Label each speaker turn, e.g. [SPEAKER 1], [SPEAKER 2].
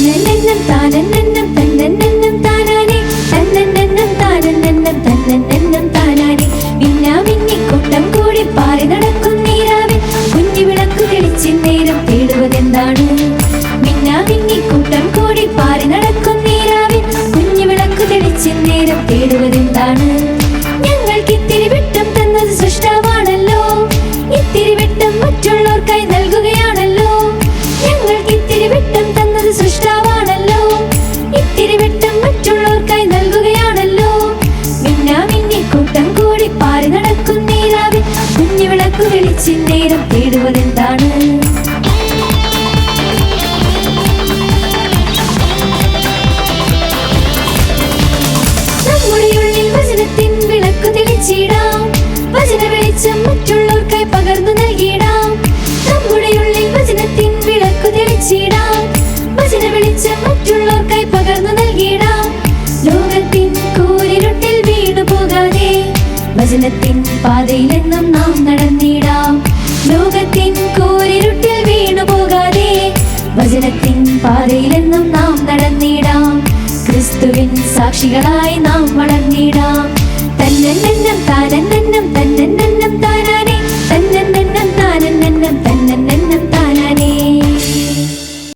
[SPEAKER 1] താനന്നെന്നും താനന്നെന്നും വിളക്ക് വെളിച്ചിൽ നേരം തേടുവതെന്താണ്? നമ്മുടെ ഉള്ളിൽ വചനത്തിൻ വിളക്ക് തെളിച്ചിടാം. വചന വെളിച്ചം വചനത്തിൻ പാതയിലെന്നും നാം നടന്നിടാം. ലോകത്തിൻ കൂരിരുട്ടിൽ വീണു പോകാതെ വചനത്തിൻ പാതയിലെന്നും നാം നടന്നിടാം. ക്രിസ്തുവിൻ സാക്ഷികളായി നാം വളർന്നിടാം. തന്നെ തന്നെ